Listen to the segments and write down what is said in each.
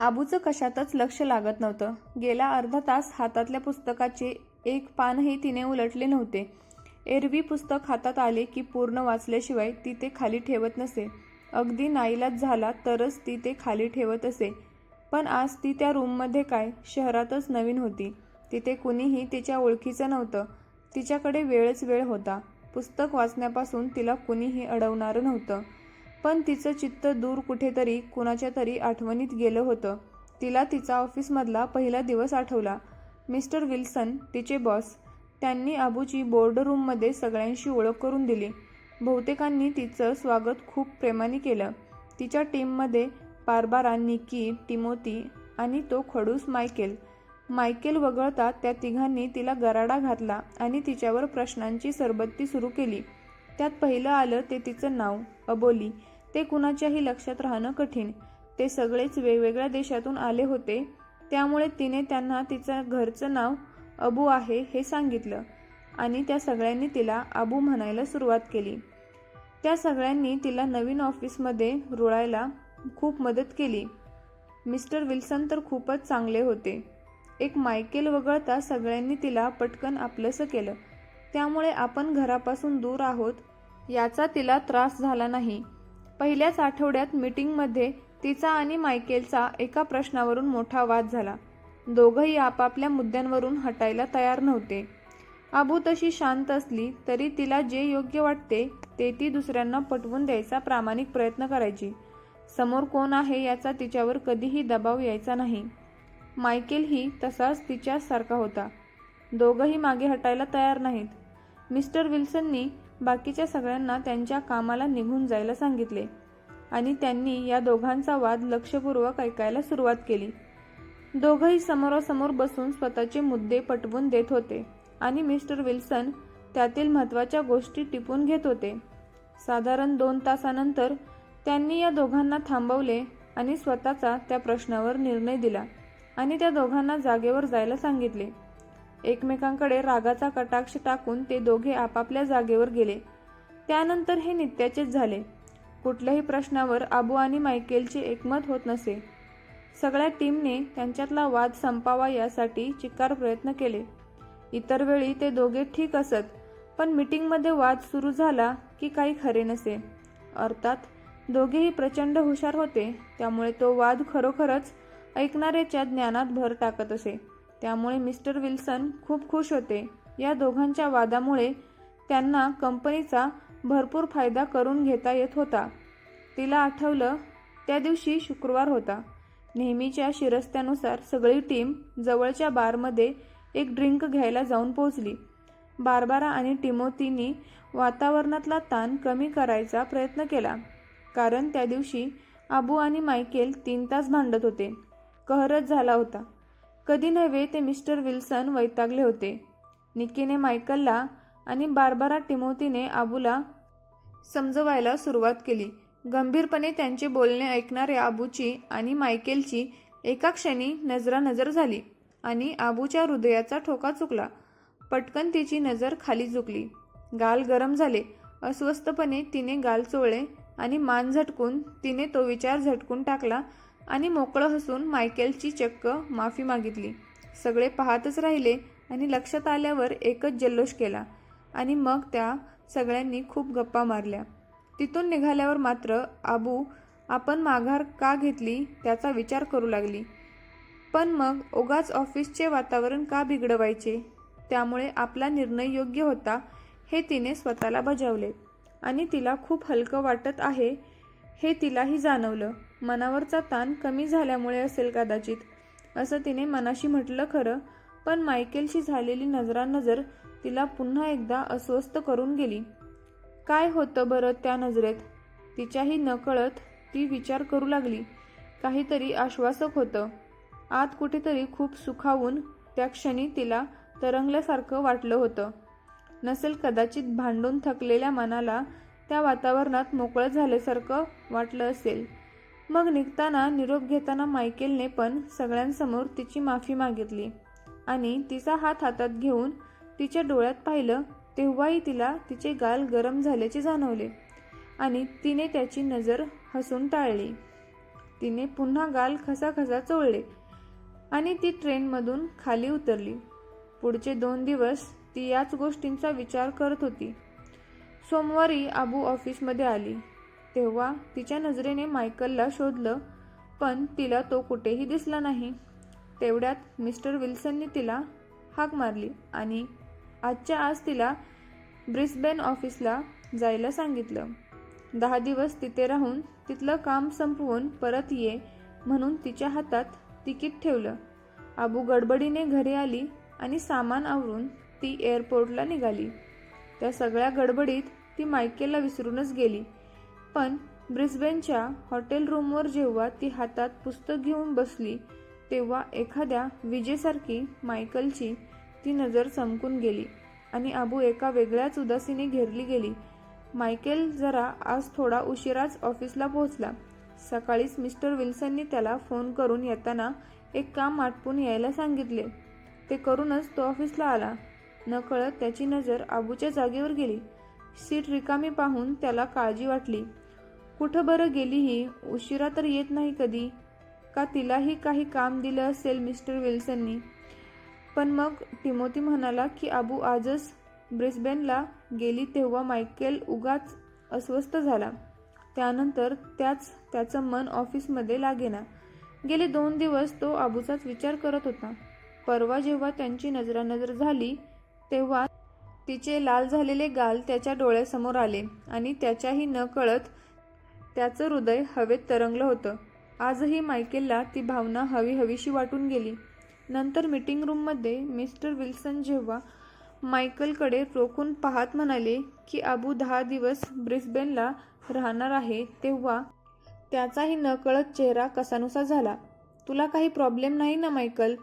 आबूचं कशातच लक्ष लागत नव्हतं. गेला अर्धा तास हातातल्या पुस्तकाचे एक पानही तिने उलटले नव्हते. एरवी पुस्तक हातात आले की पूर्ण वाचल्याशिवाय ती ते खाली ठेवत नसे. अगदी नाईलाज झाला तरच ती ते खाली ठेवत असे. पण आज ती त्या रूममध्ये काय? शहरातच नवीन होती. तिथे कुणीही तिच्या ओळखीचं नव्हतं. तिच्याकडे वेळच वेळ होता. पुस्तक वाचण्यापासून तिला कुणीही अडवणारं नव्हतं. पण तिचं चित्त दूर कुठेतरी कुणाच्या तरी आठवणीत गेलं होतं. तिला तिचा ऑफिसमधला पहिला दिवस आठवला. मिस्टर विल्सन तिचे बॉस त्यांनी आबूची बोर्ड रूममध्ये सगळ्यांशी ओळख करून दिली. बहुतेकांनी तिचं स्वागत खूप प्रेमाने केलं. तिच्या टीममध्ये बारबारा निकी टिमोती आणि तो खडूस मायकेल. मायकेल वगळता त्या तिघांनी तिला गराडा घातला आणि तिच्यावर प्रश्नांची सरबत्ती सुरू केली. त्यात पहिलं आलं ते तिचं नाव अबोली. ते कुणाच्याही लक्षात राहणं कठीण. ते सगळेच वेगवेगळ्या देशातून आले होते. त्यामुळे तिने त्यांना तिचं घरचं नाव अबू आहे हे सांगितलं. आणि त्या सगळ्यांनी तिला आबू म्हणायला सुरुवात केली. त्या सगळ्यांनी तिला नवीन ऑफिसमध्ये रुळायला खूप मदत केली. मिस्टर विल्सन तर खूपच चांगले होते. एक मायकेल वगळता सगळ्यांनी तिला पटकन आपलंसं केलं. त्यामुळे आपण घरापासून दूर आहोत याचा तिला त्रास झाला नाही. पहिल्याच आठवड्यात मीटिंगमध्ये तिचा आणि मायकेलचा एका प्रश्नावरून मोठा वाद झाला. दोघंही आपापल्या मुद्द्यांवरून हटायला तयार नव्हते. आबू तशी शांत असली तरी तिला जे योग्य वाटते ते ती दुसऱ्यांना पटवून द्यायचा प्रामाणिक प्रयत्न करायची. समोर कोण आहे याचा तिच्यावर कधीही दबाव यायचा नाही. मायकेलही तसाच तिच्यासारखा होता. दोघंही मागे हटायला तयार नाहीत. मिस्टर विल्सननी बाकीच्या सगळ्यांना त्यांच्या कामाला निघून जायला सांगितले आणि त्यांनी या दोघांचा वाद लक्षपूर्वक ऐकायला सुरुवात केली. दोघंही समोरासमोर बसून स्वतःचे मुद्दे पटवून देत होते आणि मिस्टर विल्सन त्यातील महत्त्वाच्या गोष्टी टिपून घेत होते. साधारण दोन तासानंतर त्यांनी या दोघांना थांबवले आणि स्वतःचा त्या प्रश्नावर निर्णय दिला आणि त्या दोघांना जागेवर जायला सांगितले. एकमेकांकडे रागाचा कटाक्ष टाकून ते दोघे आपापल्या जागेवर गेले. त्यानंतर हे नित्याचेच झाले. कुठल्याही प्रश्नावर आबू आणि मायकेलचे एकमत होत नसे. सगळ्या टीमने त्यांच्यातला वाद संपावा यासाठी चिक्कार प्रयत्न केले. इतर वेळी ते दोघे ठीक असत पण मीटिंगमध्ये वाद सुरू झाला की काही खरे नसे. अर्थात दोघेही प्रचंड हुशार होते त्यामुळे तो वाद खरोखरच ऐकणाऱ्याच्या ज्ञानात भर टाकत असे. त्यामुळे मिस्टर विल्सन खूप खुश होते. या दोघांच्या वादामुळे त्यांना कंपनीचा भरपूर फायदा करून घेता येत होता. तिला आठवलं त्या दिवशी शुक्रवार होता. नेहमीच्या शिरस्त्यानुसार सगळी टीम जवळच्या बारमध्ये एक ड्रिंक घ्यायला जाऊन पोहोचली. बारबारा आणि टिमोतीनी वातावरणातला ताण कमी करायचा प्रयत्न केला कारण त्या दिवशी आबू आणि मायकेल तीन तास भांडत होते. कहरच झाला होता. कधी नव्हे ते मिस्टर विल्सन वैतागले होते. निकीने मायकलला आणि बारबारा टिमोतीने आबूला समजवायला सुरुवात केली. गंभीरपणे त्यांचे बोलणे ऐकणाऱ्या आबूची आणि मायकेलची एका क्षणी नजरानजर झाली आणि आबूच्या हृदयाचा ठोका चुकला. पटकन तिची नजर खाली झुकली. गाल गरम झाले. अस्वस्थपणे तिने गाल चोळले आणि मान झटकून तिने तो विचार झटकून टाकला. आणि मोकळं हसून मायकेलची चक्क माफी मागितली. सगळे पाहतच राहिले आणि लक्षात आल्यावर एकच जल्लोष केला आणि मग त्या सगळ्यांनी खूप गप्पा मारल्या. तिथून निघाल्यावर मात्र आबू आपण माघार का घेतली त्याचा विचार करू लागली. पण मग ओगाच ऑफिसचे वातावरण का बिघडवायचे? त्यामुळे आपला निर्णय योग्य होता हे तिने स्वतःला बजावले आणि तिला खूप हलकं वाटत आहे हे तिलाही जाणवलं. मनावरचा ताण कमी झाल्यामुळे असेल कदाचित असं तिने मनाशी म्हटलं खरं पण मायकेलशी झालेली नजरानजर तिला पुन्हा एकदा अस्वस्थ करून गेली. काय होतं बरं त्या नजरेत? तिच्याही नकळत ती विचार करू लागली. काहीतरी आश्वासक होतं. आत कुठेतरी खूप सुखावून त्या क्षणी तिला तरंगल्यासारखं वाटलं होतं. नसेल कदाचित भांडून थकलेल्या मनाला त्या वातावरणात मोकळं झाल्यासारखं वाटलं असेल. मग निघताना निरोप घेताना मायकेलने पण सगळ्यांसमोर तिची माफी मागितली. आणि तिचा हात हातात घेऊन तिच्या डोळ्यात पाहिलं तेव्हाही तिला तिचे गाल गरम झाल्याचे जाणवले. आणि तिने त्याची नजर हसून टाळली. तिने पुन्हा गाल खसाखसा चोळले आणि ती ट्रेनमधून खाली उतरली. पुढचे दोन दिवस ती याच गोष्टींचा विचार करत होती. सोमवारी आबू ऑफिसमध्ये आली. तेव्हा तिच्या नजरेने मायकलला शोधलं पण तिला तो कुठेही दिसला नाही. तेवढ्यात मिस्टर विल्सनने तिला हाक मारली आणि आजच्या आज तिला ब्रिस्बेन ऑफिसला जायला सांगितलं. दहा दिवस तिथे राहून तिथलं काम संपवून परत ये म्हणून तिच्या हातात तिकीट ठेवलं. आबू गडबडीने घरी आली आणि सामान आवरून ती एअरपोर्टला निघाली. त्या सगळ्या गडबडीत ती मायकेलला विसरूनच गेली. पण ब्रिस्बेनच्या हॉटेल रूमवर जेव्हा ती हातात पुस्तक घेऊन बसली तेव्हा एखाद्या विजेसारखी मायकलची ती नजर चमकून गेली आणि आबू एका वेगळ्याच उदासीने घेरली गेली. मायकेल जरा आज थोडा उशिराच ऑफिसला पोहोचला. सकाळीच मिस्टर विल्सननी त्याला फोन करून येताना एक काम आटपून यायला सांगितले. ते करूनच तो ऑफिसला आला. नकळत त्याची नजर आबूच्या जागेवर गेली. सीट रिकामी पाहून त्याला काळजी वाटली. कुठं बरं गेली ही उशिरा तर येत नाही कधी? का तिलाही काही काम दिलं असेल मिस्टर विल्सननी? पण मग टिमोती म्हणाला की आबू आजच ब्रिस्बेनला गेली तेव्हा मायकेल उगाच अस्वस्थ झाला. त्यानंतर त्याच त्याचं मन ऑफिसमध्ये लागेना. गेले दोन दिवस तो आबूचाच विचार करत होता. परवा जेव्हा त्यांची नजरानजर झाली तेव्हा तिचे लाल झालेले गाल त्याच्या डोळ्यासमोर आले आणि त्याच्याही न कळत त्याचं हृदय हवेत तरंगलं होतं. आजही मायकेलला ती भावना हवी हवीशी वाटून गेली. नंतर मीटिंग रूममध्ये मिस्टर विल्सन जेव्हा मायकलकडे रोखून पाहत म्हणाले की आबू दहा दिवस ब्रिस्बेनला राहणार आहे तेव्हा त्याचाही नकळत चेहरा कसानुसा झाला. तुला काही प्रॉब्लेम नाही ना मायकल?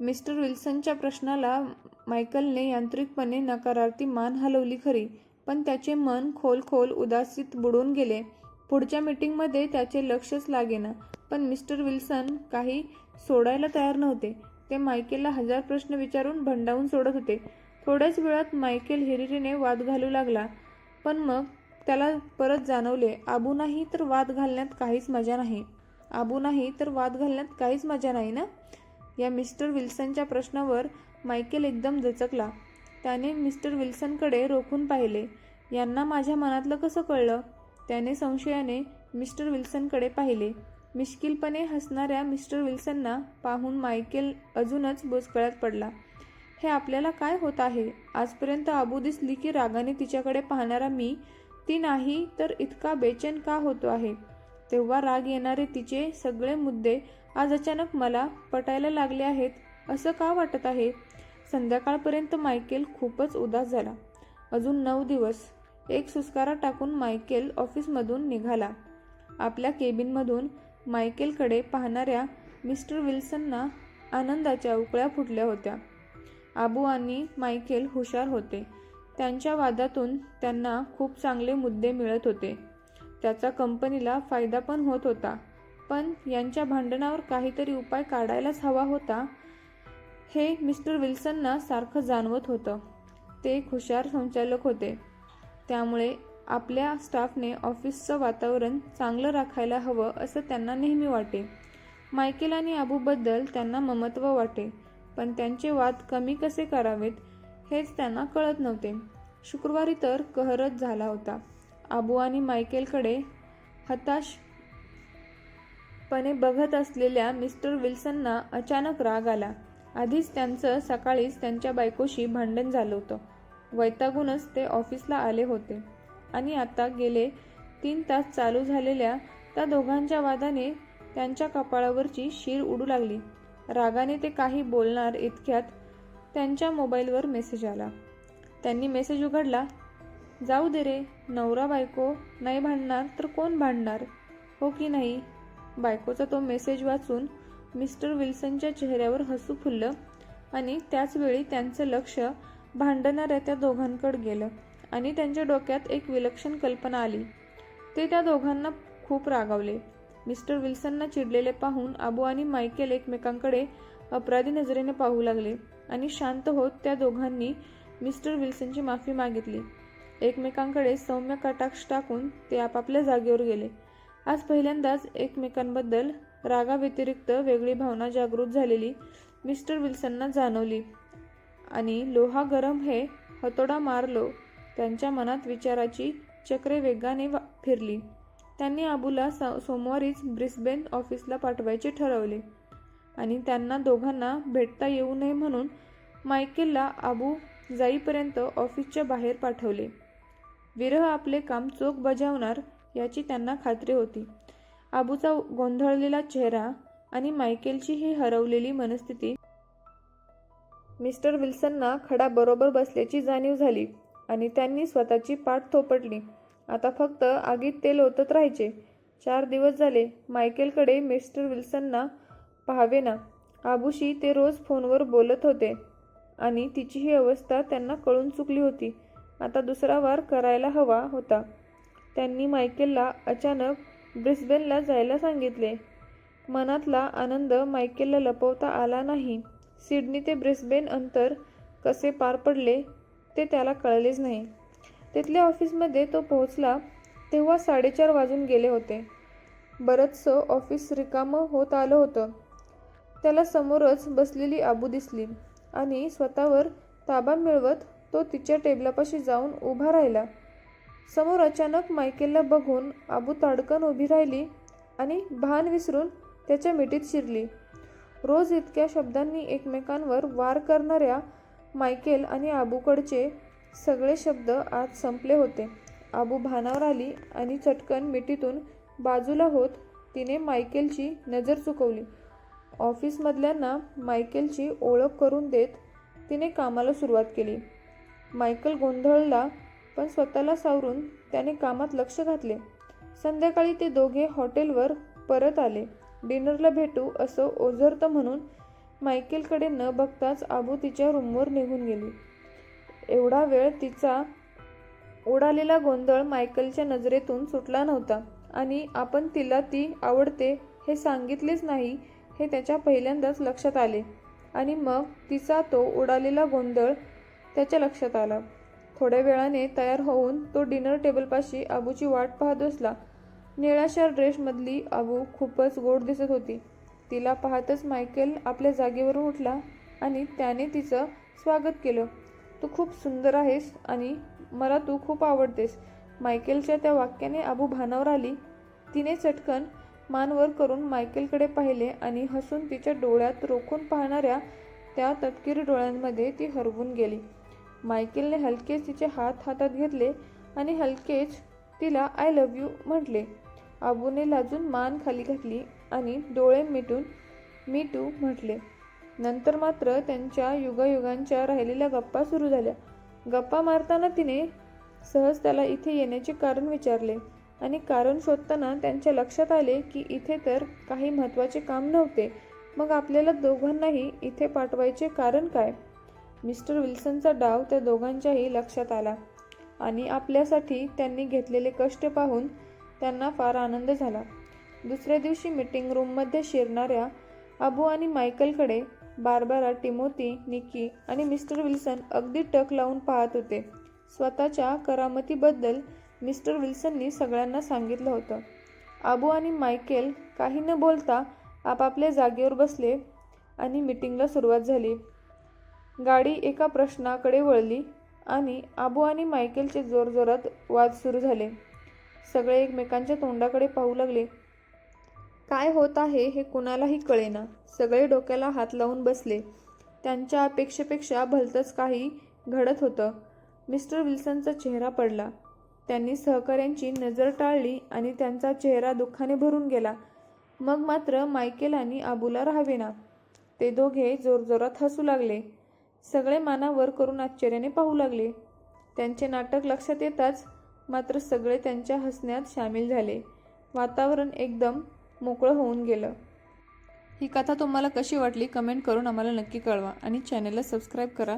मिस्टर विल्सनच्या प्रश्नाला मायकलने यांत्रिकपणे नकारार्थी मान हलवली खरी पण त्याचे मन खोल खोल उदासीत बुडून गेले. पुढच्या मीटिंगमध्ये त्याचे लक्षच लागेना. पण मिस्टर विल्सन काही सोडायला तयार नव्हते. ते मायकेलला हजार प्रश्न विचारून भंडावून सोडत होते. थोड्याच वेळात मायकेल हिरिरीने वाद घालू लागला. पण मग त्याला परत जाणवले आबू नाही तर वाद घालण्यात काहीच मजा नाही. आबू नाही तर वाद घालण्यात काहीच मजा नाही ना? या मिस्टर विल्सनच्या प्रश्नावर मायकेल एकदम दचकला त्याने मिस्टर विल्सनकडे रोखून पाहिले. यांना माझ्या मनातलं कसं कळलं? त्याने संशयाने मिस्टर विल्सनकडे पाहिले. मिश्किलपणे हसणाऱ्या मिस्टर विल्सनना पाहून मायकेल अजूनच बोचकळ्यात पडला. हे आपल्याला काय होत आहे? आजपर्यंत आबू दिसली की रागाने तिच्याकडे पाहणारा मी ती नाही तर इतका बेचैन का होतो आहे? तेव्हा राग येणारे तिचे सगळे मुद्दे आज अचानक मला पटायला लागले आहेत. असं का वाटत आहे? संध्याकाळपर्यंत मायकेल खूपच उदास झाला. अजून नऊ दिवस. एक सुस्कारा टाकून मायकेल ऑफिसमधून निघाला. आपल्या केबिनमधून मायकेलकडे पाहणाऱ्या मिस्टर विल्सनना आनंदाच्या उकळ्या फुटल्या होत्या. आबू आणि मायकेल हुशार होते. त्यांच्या वादातून त्यांना खूप चांगले मुद्दे मिळत होते. त्याचा कंपनीला फायदा पण होत होता. पण यांच्या भांडणावर काहीतरी उपाय काढायलाच हवा होता हे मिस्टर विल्सनना सारखं जाणवत होतं. ते एक हुशार संचालक होते. त्यामुळे आपल्या स्टाफने ऑफिसचं वातावरण चांगलं राखायला हवं असं त्यांना नेहमी वाटे. मायकेल आणि आबूबद्दल त्यांना ममत्व वाटे पण त्यांचे वाद कमी कसे करावेत हेच त्यांना कळत नव्हते. शुक्रवारी तर कहरच झाला होता. आबू आणि मायकेलकडे हताशपणे बघत असलेल्या मिस्टर विल्सनना अचानक राग आला. आधीच त्यांचं सकाळीच त्यांच्या बायकोशी भांडण झालं होतं. वैतागूनच ते ऑफिसला आले होते. आणि आता गेले तीन तास चालू झालेल्या त्या दोघांच्या वादाने त्यांच्या कपाळावरची शीर उडू लागली. रागाने ते काही बोलणार इतक्यात त्यांच्या मोबाईलवर मेसेज आला. त्यांनी मेसेज उघडला जाऊ दे रे नवरा बायको नाही भांडणार तर कोण भांडणार? हो की नाही? बायकोचा तो मेसेज वाचून मिस्टर विल्सनच्या चेहऱ्यावर हसू फुललं आणि त्याचवेळी त्यांचं लक्ष भांडणाऱ्या त्या दोघांकडे गेलं आणि त्यांच्या डोक्यात एक विलक्षण कल्पना आली. ते त्या दोघांना खूप रागावले. मिस्टर विल्सनना चिडलेले पाहून आबू आणि मायकेल एकमेकांकडे अपराधी नजरेने पाहू लागले आणि शांत होत त्या दोघांनी मिस्टर विल्सनची माफी मागितली. एकमेकांकडे सौम्य कटाक्ष टाकून ते आपापल्या जागेवर गेले. आज पहिल्यांदाच एकमेकांबद्दल रागाव्यतिरिक्त वेगळी भावना जागृत झालेली मिस्टर विल्सनना जाणवली. आणि लोहा गरम हे हतोडा मारलो. त्यांच्या मनात विचाराची चक्रे वेगाने वा- फिरली. त्यांनी आबूला सोमवारीच ब्रिस्बेन ऑफिसला पाठवायचे ठरवले. आणि त्यांना दोघांना भेटता येऊ नये म्हणून मायकेलला आबू जाईपर्यंत ऑफिसच्या बाहेर पाठवले. विरह आपले काम चोख बजावणार याची त्यांना खात्री होती. आबूचा गोंधळलेला चेहरा आणि मायकेलची ही हरवलेली मनस्थिती मिस्टर विल्सनना खडा बरोबर बसल्याची जाणीव झाली आणि त्यांनी स्वतःची पाठ थोपटली. आता फक्त आगीत तेल ओतत राहायचे. चार दिवस झाले मायकेलकडे मिस्टर विल्सनना पाहावे ना आबूशी ते रोज फोनवर बोलत होते आणि तिची ही अवस्था त्यांना कळून चुकली होती. आता दुसरा वार करायला हवा होता. त्यांनी मायकेलला अचानक ब्रिस्बेनला जायला सांगितले. मनातला आनंद मायकेलला लपवता आला नाही. सिडनी ते ब्रिस्बेन अंतर कसे पार पडले ते त्याला कळलेच नाही. तिथल्या ऑफिसमध्ये तो पोहोचला तेव्हा साडेचार वाजून गेले होते. बरंचसं ऑफिस रिकामं होत आलं होतं. त्याला समोरच बसलेली आबू दिसली आणि स्वतःवर ताबा मिळवत तो तिच्या टेबलापाशी जाऊन उभा राहिला. समोर अचानक मायकेलला बघून आबू ताडकन उभी राहिली आणि भान विसरून त्याच्या मिठीत शिरली. रोज इतक्या शब्दांनी एकमेकांवर वार करणाऱ्या मायकेल आणि आबूकडचे सगळे शब्द आज संपले होते. आबू भानावर आली आणि चटकन मिठीतून बाजूला होत तिने मायकेलची नजर चुकवली. ऑफिसमधल्यांना मायकेलची ओळख करून देत तिने कामाला सुरुवात केली. मायकल गोंधळला पण स्वतःला सावरून त्याने कामात लक्ष घातले. संध्याकाळी ते दोघे हॉटेलवर परत आले. डिनरला भेटू असं ओझरतं म्हणून मायकेलकडे न बघताच आबू तिच्या रूमवर निघून गेली. एवढा वेळ तिचा उडालेला गोंधळ मायकलच्या नजरेतून सुटला नव्हता आणि आपण तिला ती आवडते हे सांगितलेच नाही हे त्याच्या पहिल्यांदाच लक्षात आले. आणि मग तिचा तो उडालेला गोंधळ त्याच्या लक्षात आला. थोड्या वेळाने तयार होऊन तो डिनर टेबलपाशी आबूची वाट पाहत बसला. निळाशार ड्रेसमधली आबू खूपच गोड दिसत होती. तिला पाहतच मायकेल आपल्या जागेवरून उठला आणि त्याने तिचं स्वागत केलं. तू खूप सुंदर आहेस आणि मला तू खूप आवडतेस. मायकेलच्या त्या वाक्याने आबू भानावर आली. तिने चटकन मानवर करून मायकेलकडे पाहिले आणि हसून तिच्या डोळ्यात रोखून पाहणाऱ्या त्या तपकिरी डोळ्यांमध्ये ती हरवून गेली. मायकेलने हलकेच तिचे हात हातात घेतले आणि हलकेच तिला आय लव्ह यू म्हटले. आबूने लाजून मान खाली घातली आणि डोळे मिटून मी टू म्हटले. नंतर मात्र त्यांच्या युगायुगांच्या राहिलेल्या गप्पा सुरू झाल्या. गप्पा मारताना तिने सहज त्याला इथे येण्याचे कारण विचारले आणि कारण शोधताना त्यांच्या लक्षात आले की इथे तर काही महत्त्वाचे काम नव्हते. मग आपल्याला दोघांनाही इथे पाठवायचे कारण काय? मिस्टर विल्सनचा डाव त्या दोघांच्याही लक्षात आला आणि आपल्यासाठी त्यांनी घेतलेले कष्ट पाहून त्यांना फार आनंद झाला. दुसऱ्या दिवशी मीटिंग रूममध्ये शिरणाऱ्या अबू आणि मायकलकडे बारबारा टिमोती निकी आणि मिस्टर विल्सन अगदी टक लावून पाहत होते. स्वतःच्या करामतीबद्दल मिस्टर विल्सननी सगळ्यांना सांगितलं होतं. आबू आणि मायकेल काही न बोलता आपापल्या जागेवर बसले आणि मीटिंगला सुरुवात झाली. गाडी एका प्रश्नाकडे वळली आणि आबू आणि मायकेलचे जोरजोरात वाद सुरू झाले. सगळे एकमेकांच्या तोंडाकडे पाहू लागले. काय होत आहे हे कुणालाही कळेना. सगळे डोक्याला हात लावून बसले. त्यांच्या अपेक्षेपेक्षा भलतंच काही घडत होतं. मिस्टर विल्सनचा चेहरा पडला. त्यांनी सहकाऱ्यांची नजर टाळली आणि त्यांचा चेहरा दुःखाने भरून गेला. मग मात्र मायकेल आणि आबूला राहावेना. ते दोघे जोरजोरात हसू लागले. सगळे मानावर करून आश्चर्याने पाहू लागले. त्यांचे नाटक लक्षात येताच मात्र सगळे त्यांच्या हसण्यात सामील झाले. वातावरण एकदम मोकळं होऊन गेलं. ही कथा तुम्हाला कशी वाटली कमेंट करून आम्हाला नक्की कळवा आणि चॅनलला सबस्क्राईब करा.